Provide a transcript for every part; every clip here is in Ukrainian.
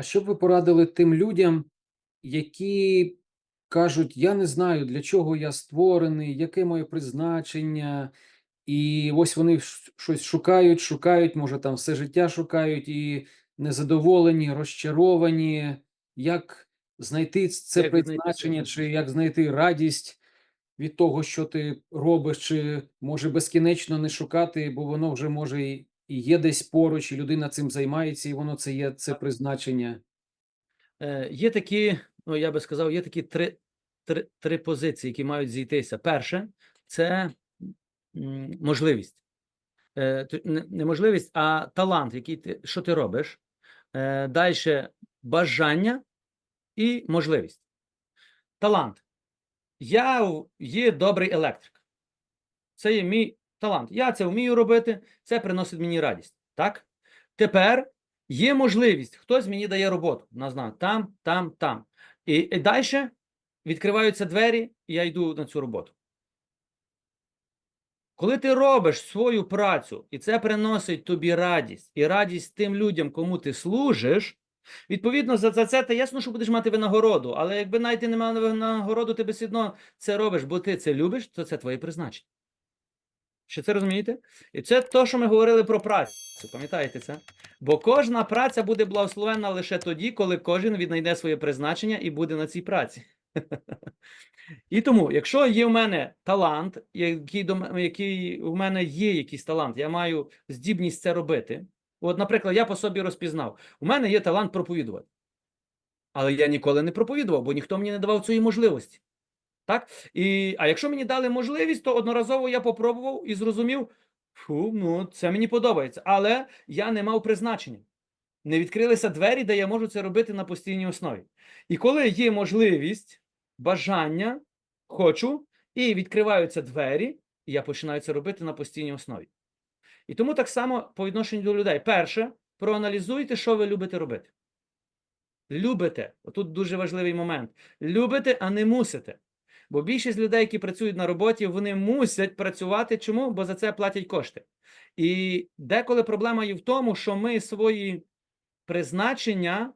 А що б ви порадили тим людям, які кажуть: "Я не знаю, для чого я створений, яке моє призначення?" І ось вони щось шукають, шукають, може, там все життя шукають і незадоволені, розчаровані. Як знайти це Як знайти призначення, чи як знайти радість від того, що ти робиш, чи може безкінечно не шукати, бо воно вже може і і є десь поруч, і людина цим займається, і воно це є це призначення? Е, є такі, ну, я би сказав, є такі 3 3 3 позиції, які мають зійтися. Перше- це, можливість. Е, не можливість, а талант, який ти що ти робиш. Е, дальше бажання і можливість. Талант. Я є добрий електрик. Це є мій талант. Я це вмію робити, це приносить мені радість. Так? Тепер є можливість, хтось мені дає роботу. Назна там, там, там. І, і дальше відкриваються двері, і я йду на цю роботу. Коли ти робиш свою працю, і це приносить тобі радість, і радість тим людям, кому ти служиш, відповідно, за, за це ти ясно, що будеш мати винагороду. Але якби навіть ти не мав винагороду, ти все одно це робиш, бо ти це любиш, то це твоє призначення. Чи це розумієте? І це те, що ми говорили про працю. Пам'ятаєте це? Бо кожна праця буде благословенна лише тоді, коли кожен віднайде своє призначення і буде на цій праці. І тому, якщо є в мене талант, який який в мене є якийсь талант, я маю здібність це робити. От, наприклад, я по собі розпізнав: у мене є талант проповідувати. Але я ніколи не проповідував, бо ніхто мені не давав цієї можливості. Так? І, а якщо мені дали можливість, то одноразово я попробував і зрозумів: фу, ну це мені подобається. Але я не мав призначення. Не відкрилися двері, де я можу це робити на постійній основі. І коли є можливість, бажання, хочу, і відкриваються двері, і я починаю це робити на постійній основі. І тому так само по відношенню до людей. Перше, проаналізуйте, що ви любите робити. Любите, отут дуже важливий момент. Любите, а не мусите. Бо більшість людей, які працюють на роботі, вони мусять працювати. Чому? Бо за це платять кошти. І деколи проблема є в тому, що ми свої призначення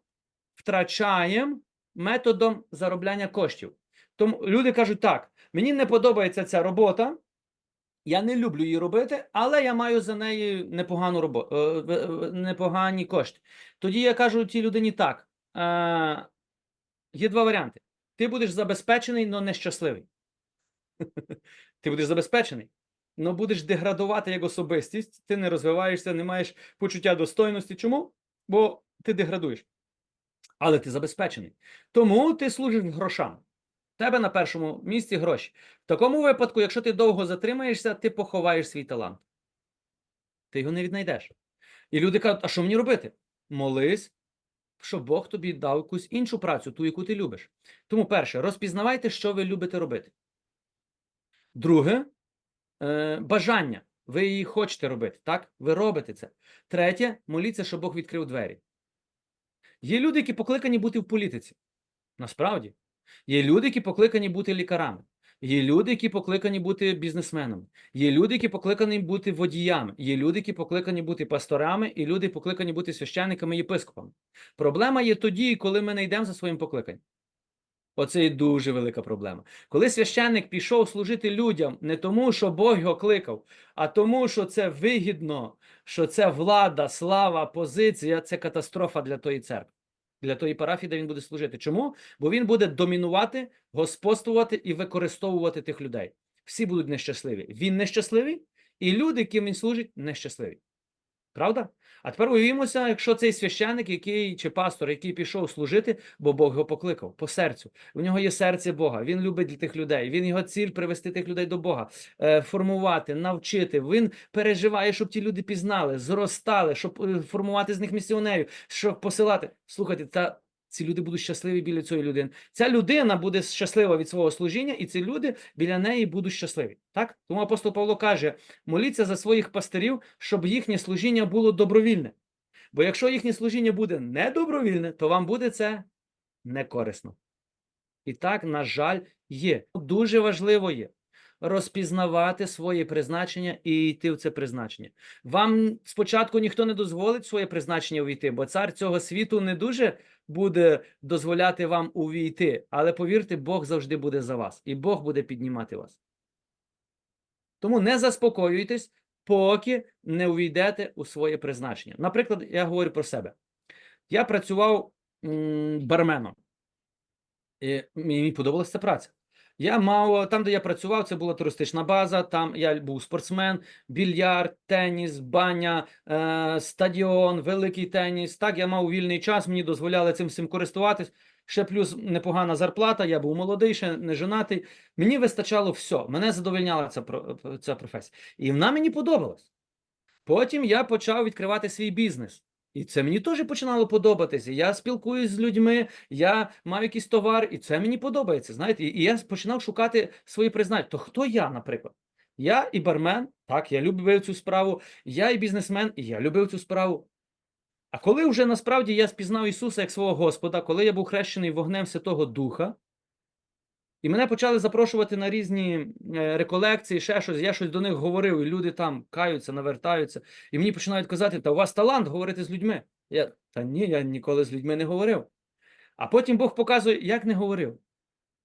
втрачаємо методом заробляння коштів. Тому люди кажуть так: мені не подобається ця робота, я не люблю її робити, але я маю за неї непогану робо... е, в- е, непогані кошти. Тоді я кажу тій людині так: е, є два варіанти. Ти будеш забезпечений, але нещасливий. Ти будеш забезпечений, але будеш деградувати як особистість, ти не розвиваєшся, не маєш почуття достойності. Чому? Бо ти деградуєш. Але ти забезпечений. Тому ти служиш грошам. Тебе на першому місці гроші. В такому випадку, якщо ти довго затримаєшся, ти поховаєш свій талант. Ти його не віднайдеш. І люди кажуть: а що мені робити? Молись, щоб Бог тобі дав якусь іншу працю, ту, яку ти любиш. Тому, перше, розпізнавайте, що ви любите робити. Друге, е, бажання. Ви її хочете робити, так? Ви робите це. Третє, моліться, щоб Бог відкрив двері. Є люди, які покликані бути в політиці. Насправді. Є люди, які покликані бути лікарами. Є люди, які покликані бути бізнесменами. Є люди, які покликані бути водіями. Є люди, які покликані бути пасторами, і люди покликані бути священниками і єпископами. Проблема є тоді, коли ми не йдемо за своїм покликанням. Оце є дуже велика проблема. Коли священник пішов служити людям не тому, що Бог його кликав, а тому, що це вигідно, що це влада, слава, позиція це катастрофа для тої церкви, для тої парафії, де він буде служити. Чому? Бо він буде домінувати, господствувати і використовувати тих людей. Всі будуть нещасливі. Він нещасливий, і люди, яким він служить, нещасливі. Правда? А тепер уявімося, якщо цей священник, який чи пастор, який пішов служити, бо Бог його покликав по серцю. У нього є серце Бога. Він любить тих людей. Він його ціль привести тих людей до Бога, е, формувати, навчити. Він переживає, щоб ті люди пізнали, зростали, щоб е, формувати з них місіонерів, щоб посилати. Слухайте, та ці люди будуть щасливі біля цієї людини. Ця людина буде щаслива від свого служіння, і ці люди біля неї будуть щасливі. Так? Тому апостол Павло каже: моліться за своїх пастирів, щоб їхнє служіння було добровільне. Бо якщо їхнє служіння буде недобровільне, то вам буде це не корисно. І так, на жаль, є. Дуже важливо є розпізнавати своє призначення і йти в це призначення. Вам спочатку ніхто не дозволить своє призначення увійти, бо цар цього світу не дуже буде дозволяти вам увійти. Але повірте, Бог завжди буде за вас, і Бог буде піднімати вас. Тому не заспокоюйтесь, поки не увійдете у своє призначення. Наприклад, я говорю про себе. Я працював барменом. І мені подобалася ця праця. Я мав там, де я працював, це була туристична база. Там я був спортсмен, більярд, теніс, баня, е, стадіон, великий теніс. Так, я мав вільний час, мені дозволяли цим всім користуватись. Ще плюс непогана зарплата. Я був молодий, ще не женатий. Мені вистачало все. Мене задовольняла ця, ця професія. І вона мені подобалась. Потім я почав відкривати свій бізнес. І це мені теж починало подобатися. Я спілкуюсь з людьми, я маю якийсь товар, і це мені подобається. Знаєте, і я починав шукати свої призначення. То хто я, наприклад? Я і бармен, так, я любив цю справу, я і бізнесмен, і я любив цю справу. А коли вже насправді я спізнав Ісуса як свого Господа, коли я був хрещений вогнем Святого Духа, і мене почали запрошувати на різні е, реколекції, ще щось, я щось до них говорив, і люди там каються, навертаються. І мені починають казати, та у вас талант говорити з людьми. Я, та ні, я ніколи з людьми не говорив. А потім Бог показує, як не говорив.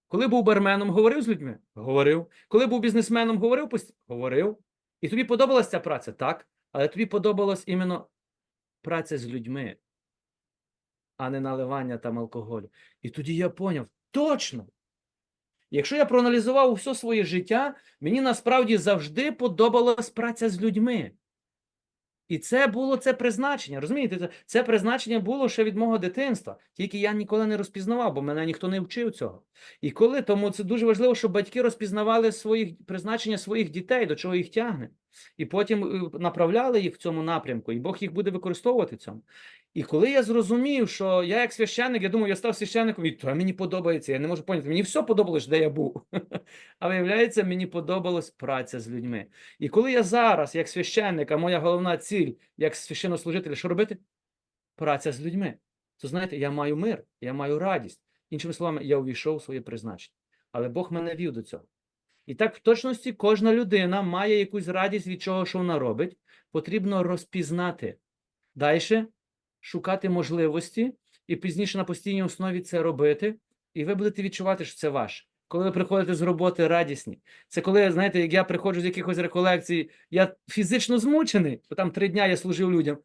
Коли був барменом, говорив з людьми? Говорив. Коли був бізнесменом, говорив пост- Говорив. І тобі подобалася ця праця? Так. Але тобі подобалась іменно праця з людьми, а не наливання там алкоголю. І тоді я поняв, точно. Якщо я проаналізував все своє життя, мені насправді завжди подобалась праця з людьми. І це було це призначення. Розумієте, це призначення було ще від мого дитинства. Тільки я ніколи не розпізнавав, бо мене ніхто не вчив цього. І коли тому це дуже важливо, щоб батьки розпізнавали своїх призначення своїх дітей, до чого їх тягне, і потім е, направляли їх в цьому напрямку, і Бог їх буде використовувати в цьому. І коли я зрозумів, що я як священник, я думаю, я став священником, і то мені подобається, я не можу поняти, мені все подобалось, де я був. А виявляється, мені подобалась праця з людьми. І коли я зараз, як священник, а моя головна ціль, як священнослужитель, що робити? Праця з людьми. То знаєте, я маю мир, я маю радість. Іншими словами, я увійшов у своє призначення. Але Бог мене вів до цього. І так, в точності, кожна людина має якусь радість від чого, що вона робить. Потрібно розпізнати. Далі шукати можливості і пізніше на постійній основі це робити, і ви будете відчувати, що це ваше. Коли ви приходите з роботи радісні, це коли, знаєте, як я приходжу з якихось реколекцій, я фізично змучений, бо там три дня я служив людям.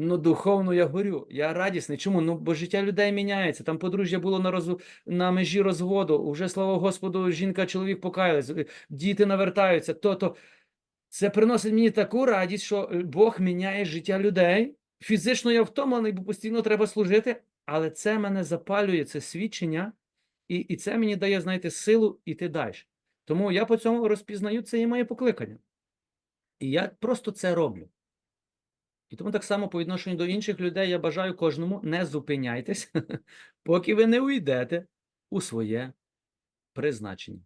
Ну, духовно я горю, я радісний. Чому? Ну, бо життя людей міняється. Там подружжя було на роз... на межі розводу. Уже, слава Господу, жінка, чоловік покаялись, е, діти навертаються. То-то це приносить мені таку радість, що е, Бог міняє життя людей. Фізично я втомлений, бо постійно треба служити, але це мене запалює, це свідчення, і, і це мені дає, знаєте, силу іти далі. Тому я по цьому розпізнаю, це є моє покликання. І я просто це роблю. І тому так само по відношенню до інших людей я бажаю кожному не зупиняйтесь, поки ви не уйдете у своє призначення.